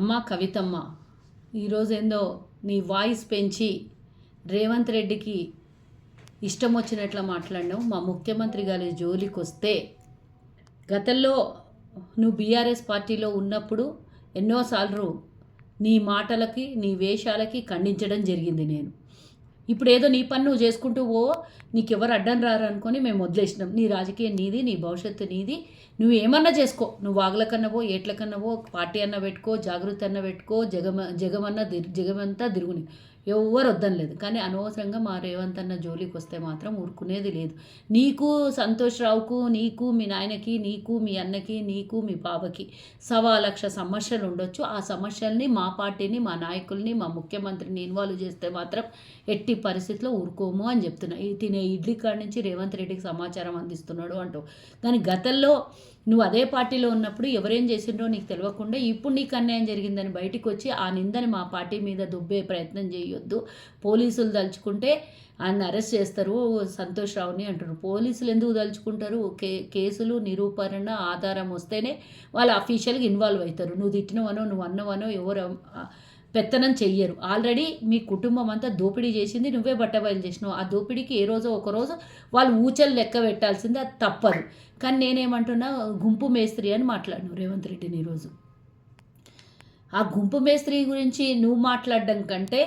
అమ్మ కవితమ్మ ఈరోజు ఏందో నీ వాయిస్ పెంచి రేవంత్ రెడ్డికి ఇష్టం వచ్చినట్లు మాట్లాడినావు. మా ముఖ్యమంత్రి గారి జోలికి వస్తే గతంలో నువ్వు బీఆర్ఎస్ పార్టీలో ఉన్నప్పుడు ఎన్నోసార్లు నీ మాటలకి నీ వేషాలకి ఖండించడం జరిగింది నేను. ఇప్పుడు ఏదో నీ పని నువ్వు చేసుకుంటూ ఓ నీకెవరు అడ్డం రారు అనుకొని మేము వదిలేసినాం. నీ రాజకీయం నీది నీ భవిష్యత్తు నీది. నువ్వు ఏమన్నా చేసుకో. నువ్వు వాగుల కన్నవో ఏట్ల కన్నవో పార్టీ అన్న పెట్టుకో జాగృతి అన్న పెట్టుకో జగమ జగమన్న దిర్ జగమంతా తిరుగుని. ఎవ్వరు వద్దనలేదు. కానీ అనవసరంగా మా రేవంత్ అన్న జోలికి వస్తే మాత్రం ఊరుకునేది లేదు. నీకు సంతోష్ రావుకు నీకు మీ నాయనకి నీకు మీ అన్నకి నీకు మీ పాపకి సవా లక్ష సమస్యలు ఉండొచ్చు. ఆ సమస్యల్ని మా పార్టీని మా నాయకుల్ని మా ముఖ్యమంత్రిని ఇన్వాల్వ్ చేస్తే మాత్రం ఎట్టి పరిస్థితిలో ఊరుకోము అని చెప్తున్నా. ఈ తినే ఇడ్లీ కాడి నుంచి రేవంత్ రెడ్డికి సమాచారం అందిస్తున్నాడు అంటూ. కానీ గతంలో నువ్వు అదే పార్టీలో ఉన్నప్పుడు ఎవరేం చేసిండ్రో నీకు తెలియకుండా ఇప్పుడు నీకు అన్యాయం జరిగిందని బయటకు వచ్చి ఆ నిందని మా పార్టీ మీద దుబ్బే ప్రయత్నం చేయి. చేయొద్దు. పోలీసులు దలుచుకుంటే ఆయన అరెస్ట్ చేస్తారు సంతోష్ రావుని అంటారు. పోలీసులు ఎందుకు దలుచుకుంటారు కే కేసులు నిరూపణ ఆధారం వస్తేనే వాళ్ళు అఫీషియల్గా ఇన్వాల్వ్ అవుతారు. నువ్వు తిట్టినవనో నువ్వు అన్నవనో ఎవరు పెత్తనం చెయ్యరు. ఆల్రెడీ మీ కుటుంబం అంతా దోపిడీ చేసింది నువ్వే బట్టబయలు చేసినావు. ఆ దోపిడీకి ఏ రోజో ఒక రోజు వాళ్ళు ఊచలు లెక్క పెట్టాల్సింది అది తప్పదు. కానీ నేనేమంటున్నా గుంపు మేస్త్రి అని మాట్లాడినావు రేవంత్ రెడ్డిని ఈరోజు. ఆ గుంపు మేస్త్రి గురించి నువ్వు మాట్లాడడం కంటే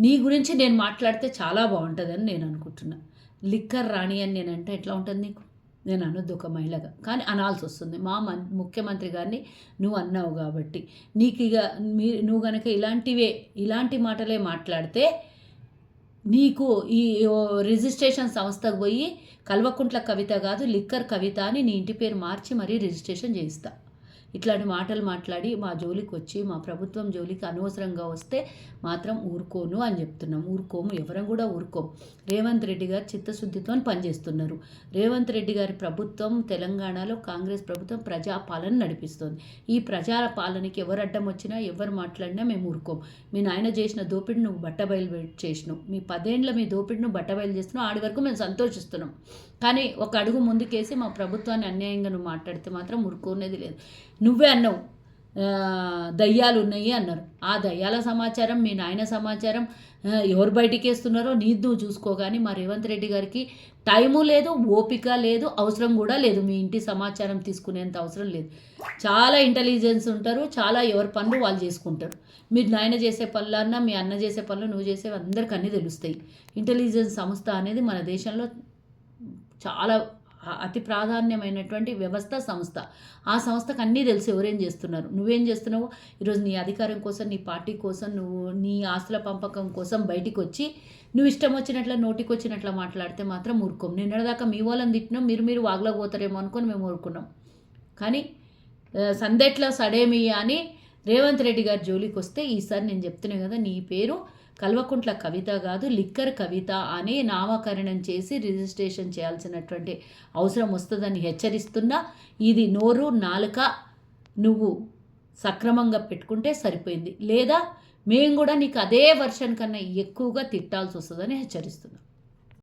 నీ గురించి నేను మాట్లాడితే చాలా బాగుంటుందని నేను అనుకుంటున్నా. లిక్కర్ రాణి అని నేను అంటే ఎట్లా ఉంటుంది నీకు? నేను అనొద్దు ఒక మహిళగా. కానీ అనాల్సి వస్తుంది. మా మన్ ముఖ్యమంత్రి గారిని నువ్వు అన్నావు కాబట్టి. నీకు ఇక మీ నువ్వు కనుక ఇలాంటివే ఇలాంటి మాటలే మాట్లాడితే నీకు ఈ రిజిస్ట్రేషన్ సంస్థకు పోయి కల్వకుంట్ల కవిత కాదు లిక్కర్ కవిత అని నీ ఇంటి పేరు మార్చి మరీ రిజిస్ట్రేషన్ చేయిస్తా. ఇట్లాంటి మాటలు మాట్లాడి మా జోలికి వచ్చి మా ప్రభుత్వం జోలికి అనవసరంగా వస్తే మాత్రం ఊరుకోను అని చెప్తున్నాం. ఊరుకోము ఎవరం కూడా ఊరుకోము రేవంత్ రెడ్డి గారు చిత్తశుద్ధితో పనిచేస్తున్నారు. రేవంత్ రెడ్డి గారి ప్రభుత్వం తెలంగాణలో కాంగ్రెస్ ప్రభుత్వం ప్రజాపాలన నడిపిస్తుంది. ఈ ప్రజా పాలనకి ఎవరు అడ్డం వచ్చినా ఎవరు మాట్లాడినా మేము ఊరుకోం. మీ నాయన చేసిన దోపిడి నువ్వు బట్టబయలు చేసినావు మీ పదేండ్ల మీ దోపిడి నువ్వు బట్టబయలు చేస్తున్నావు. ఆడి వరకు మేము సంతోషిస్తున్నాం. కానీ ఒక అడుగు ముందుకేసి మా ప్రభుత్వాన్ని అన్యాయంగా నువ్వు మాట్లాడితే మాత్రం ఊరుకోనేది లేదు. నువ్వే అన్నావు. దయ్యాలు ఉన్నాయి అన్నారు. ఆ దయ్యాల సమాచారం మీ నాయన సమాచారం ఎవరు బయటికి వేస్తున్నారో నువ్వు చూసుకో కానీ మా రేవంత్ రెడ్డి గారికి టైము లేదు ఓపిక లేదు అవసరం కూడా లేదు. మీ ఇంటి సమాచారం తీసుకునేంత అవసరం లేదు. చాలా ఇంటెలిజెన్స్ ఉంటారు చాలా ఎవరి పనులు వాళ్ళు చేసుకుంటారు. మీరు నాయన చేసే పనులన్నా మీ అన్న చేసే పనులు నువ్వు చేసే అందరికీ అన్నీ తెలుస్తాయి. ఇంటెలిజెన్స్ సంస్థ అనేది మన దేశంలో చాలా అతి ప్రాధాన్యమైనటువంటి వ్యవస్థ సంస్థ. ఆ సంస్థకు అన్నీ తెలిసి ఎవరేం చేస్తున్నారు. నువ్వేం చేస్తున్నావు ఈరోజు నీ అధికారం కోసం నీ పార్టీ కోసం నువ్వు నీ ఆస్తుల పంపకం కోసం బయటికి వచ్చి నువ్వు ఇష్టం వచ్చినట్ల నోటికి వచ్చినట్ల మాట్లాడితే మాత్రం ఊరుకోం నిన్నటిదాకా మీ వాళ్ళని తిట్టినాం మీరు మీరు వాగ్లో పోతారేమో అనుకొని మేము ఊరుకున్నాం. కానీ సందెట్ల సడేమి అని రేవంత్ రెడ్డి గారి జోలికి వస్తే ఈసారి నేను చెప్తున్నాను కదా నీ పేరు కల్వకుంట్ల కవిత కాదు లిక్కర్ కవిత అనే నామకరణం చేసి రిజిస్ట్రేషన్ చేయాల్సినటువంటి అవసరం వస్తుందని హెచ్చరిస్తున్నా. ఇది నోరు నాలుక నువ్వు సక్రమంగా పెట్టుకుంటే సరిపోయింది. లేదా మేము కూడా నీకు అదే వర్షన్ కన్నా ఎక్కువగా తిట్టాల్సి వస్తుందని హెచ్చరిస్తున్నాం.